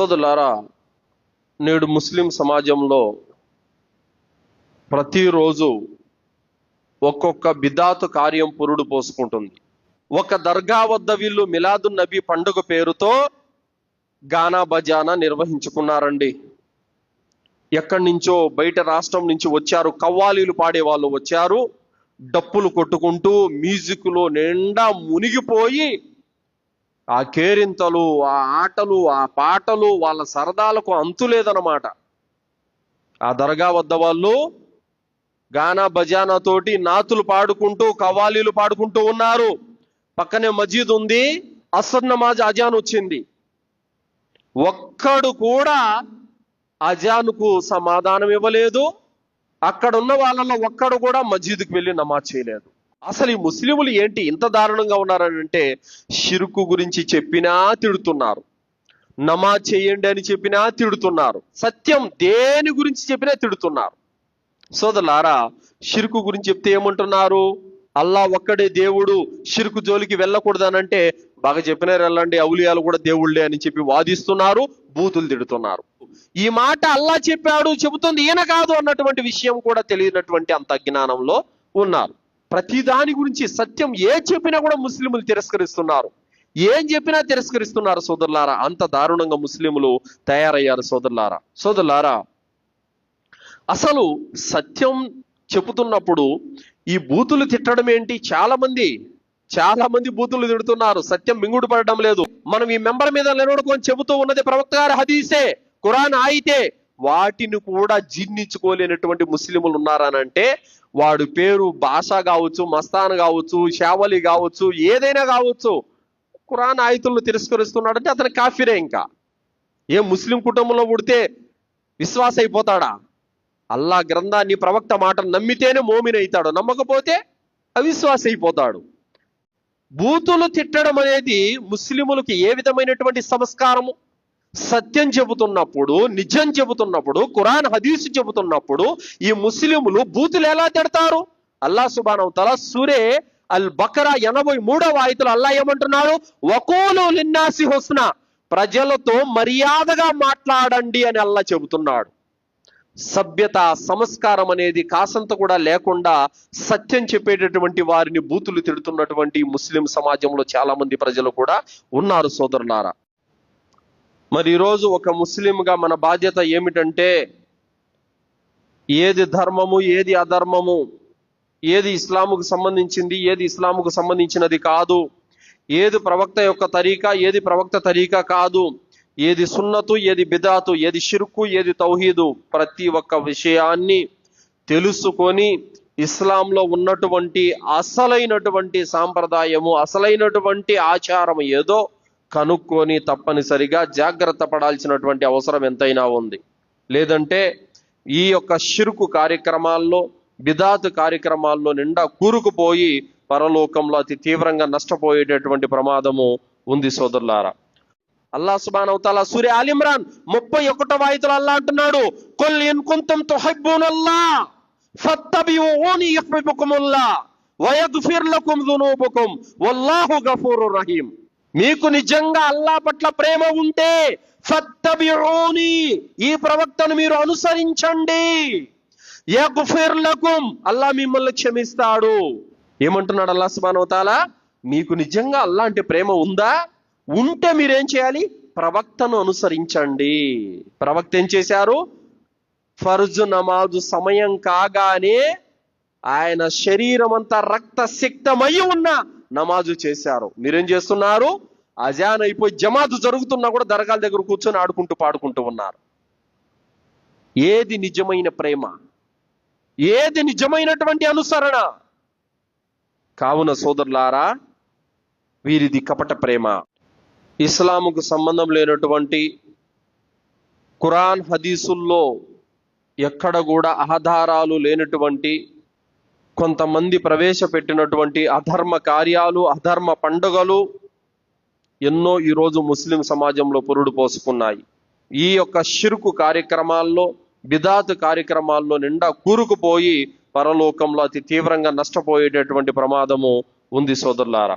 సోదరులారా నేడు ముస్లిం సమాజంలో ప్రతిరోజు ఒక్కొక్క బిదాతు కార్యం పురుడు పోసుకుంటుంది. ఒక దర్గా వద్ద వీళ్ళు మిలాదు నబీ పండుగ పేరుతో గానా బజానా నిర్వహించుకున్నారండి. ఎక్కడి నుంచో బయట రాష్ట్రం నుంచి వచ్చారు కవ్వాలీలు పాడే వాళ్ళు వచ్చారు డప్పులు కొట్టుకుంటూ మ్యూజిక్లో నిండా మునిగిపోయి ఆ కేరింతలు ఆ ఆటలు ఆ పాటలు వాళ్ళ సరదాలకు అంతు లేదన్నమాట. ఆ దర్గా వద్ద వాళ్ళు గానా బజానా తోటి నాతులు పాడుకుంటూ కవ్వాలీలు పాడుకుంటూ ఉన్నారు. పక్కనే మజీద్ ఉంది అసర్ నమాజ్ అజాన్ వచ్చింది. ఒక్కడు కూడా అజాన్కు సమాధానం ఇవ్వలేదు. అక్కడ ఉన్న వాళ్ళలో ఒక్కడు కూడా మజీద్కి వెళ్ళి నమాజ్ చేయలేదు. అసలు ఈ ముస్లింలు ఏంటి ఇంత దారుణంగా ఉన్నారని అంటే షిరుకు గురించి చెప్పినా తిడుతున్నారు. నమాజ్ చేయండి అని చెప్పినా తిడుతున్నారు. సత్యం దేని గురించి చెప్పినా తిడుతున్నారు. సోదరులారా షిరుకు గురించి చెప్తే ఏమంటున్నారు? అల్లా ఒక్కడే దేవుడు షిరుకు జోలికి వెళ్ళకూడదనంటే బాగా చెప్పినారు వెళ్ళండి అవులియాలు కూడా దేవుళ్ళే అని చెప్పి వాదిస్తున్నారు బూతులు తిడుతున్నారు. ఈ మాట అల్లా చెప్పాడు చెబుతుంది ఈయన కాదు అన్నటువంటి విషయం కూడా తెలియనటువంటి అంత అజ్ఞానంలో ఉన్నారు. ప్రతి దాని గురించి సత్యం ఏ చెప్పినా కూడా ముస్లింలు తిరస్కరిస్తున్నారు. ఏం చెప్పినా తిరస్కరిస్తున్నారు సోదరులారా? అంత దారుణంగా ముస్లింలు తయారయ్యారు సోదరులారా? సోదరులారా అసలు సత్యం చెబుతున్నప్పుడు ఈ బూతులు తిట్టడం ఏంటి? చాలా మంది చాలా మంది బూతులు తిడుతున్నారు. సత్యం మింగుడు పడడం లేదు. మనం ఈ మెంబర్ మీద నిలబడుకొని చెబుతూ ఉన్నది ప్రవక్త గారి హదీసే. ఖురాన్ ఆయితే వాటిని కూడా జీర్ణించుకోలేనటువంటి ముస్లింలు ఉన్నారనంటే వాడు పేరు భాష కావచ్చు మస్తాన్ కావచ్చు షావలి కావచ్చు ఏదైనా కావచ్చు ఖురాన్ ఆయుతులను తిరస్కరిస్తున్నాడంటే అతను కాఫీరే ఇంకా. ఏ ముస్లిం కుటుంబంలో పుడితే విశ్వాస అయిపోతాడా అల్లా గ్రంథాన్ని ప్రవక్త మాటను నమ్మితేనే మోమిన్ అవుతాడు నమ్మకపోతే అవిశ్వాస అయిపోతాడు బూతులు తిట్టడం అనేది ముస్లిములకి ఏ విధమైనటువంటి సంస్కారము? సత్యం చెబుతున్నప్పుడు నిజం చెబుతున్నప్పుడు ఖురాన్ హదీసు చెబుతున్నప్పుడు ఈ ముస్లింలు బూతులు ఎలా తిడతారు? అల్లా సుబానవ్ తల సూరే అల్ బకరా ఎనభై మూడవ ఆయుతులు అల్లా ఏమంటున్నాడు? వకూలు లిన్నాసి హుస్నా ప్రజలతో మర్యాదగా మాట్లాడండి అని అల్లా చెబుతున్నాడు. సభ్యత సంస్కారం అనేది కాసంత కూడా లేకుండా సత్యం చెప్పేటటువంటి వారిని బూతులు తిడుతున్నటువంటి ముస్లిం సమాజంలో చాలా మంది ప్రజలు కూడా ఉన్నారు సోదరులారా. మరి ఈరోజు ఒక ముస్లింగా మన బాధ్యత ఏమిటంటే ఏది ధర్మము ఏది అధర్మము ఏది ఇస్లాముకు సంబంధించింది ఏది ఇస్లాముకు సంబంధించినది కాదు. ఏది ప్రవక్త యొక్క తరీకా ఏది ప్రవక్త తరీకా కాదు. ఏది సున్నతు ఏది బిదాతు ఏది షిరుకు ఏది తౌహీదు ప్రతి ఒక్క విషయాన్ని తెలుసుకొని ఇస్లాంలో ఉన్నటువంటి అసలైనటువంటి సాంప్రదాయము అసలైనటువంటి ఆచారం ఏదో కనుక్కొని తప్పనిసరిగా జాగ్రత్త పడాల్సినటువంటి అవసరం ఎంతైనా ఉంది. లేదంటే ఈ యొక్క షిరుకు కార్యక్రమాల్లో బిదాత్ కార్యక్రమాల్లో నిండా కూరుకుపోయి పరలోకంలో అతి తీవ్రంగా నష్టపోయేటటువంటి ప్రమాదము ఉంది సోదరులారా. అల్లా సుబానవతాల సూర్య అలిమ్రాన్ ముప్పై ఒకటో ఆయుతులు అల్లా అంటున్నాడు కొల్ ఇన్ కుంతం తుహిబ్బూనల్లా ఫత్తబిఊని యహ్బిబుకుముల్లా వయగ్ఫిర్ లకుం దునూబుకుం వల్లాహు గఫూరుర్ రహీం మీకు నిజంగా అల్లా పట్ల ప్రేమ ఉంటే ఫత్తబిఊని ఈ ప్రవక్తను మీరు అనుసరించండి. యగ్ఫిర్ లకుం అల్లా మిమ్మల్ని క్షమిస్తాడు. ఏమంటున్నాడు అల్లా సుబానవతాల మీకు నిజంగా అల్లా అంటే ప్రేమ ఉందా? ఉంటే మీరేం చేయాలి? ప్రవక్తను అనుసరించండి. ప్రవక్త ఏం చేశారు? ఫర్జు నమాజు సమయం కాగానే ఆయన శరీరం అంతా రక్త సిక్తమై ఉన్న నమాజు చేశారు. మీరేం చేస్తున్నారు? అజాన్ అయిపోయి జమాతు జరుగుతున్నా కూడా దరగాల దగ్గర కూర్చొని ఆడుకుంటూ పాడుకుంటూ ఉన్నారు. ఏది నిజమైన ప్రేమ? ఏది నిజమైనటువంటి అనుసరణ? కావున సోదరులారా వీరిది కపట ప్రేమ. ఇస్లాముకు సంబంధం లేనటువంటి ఖురాన్ హదీసుల్లో ఎక్కడ కూడా ఆధారాలు లేనటువంటి కొంతమంది ప్రవేశపెట్టినటువంటి అధర్మ కార్యాలు అధర్మ పండుగలు ఎన్నో ఈరోజు ముస్లిం సమాజంలో పురుడు పోసుకున్నాయి. ఈ యొక్క షిరుకు కార్యక్రమాల్లో బిదాత్ కార్యక్రమాల్లో నిండా కూరుకుపోయి పరలోకంలో అతి తీవ్రంగా నష్టపోయేటటువంటి ప్రమాదము ఉంది సోదరులారా.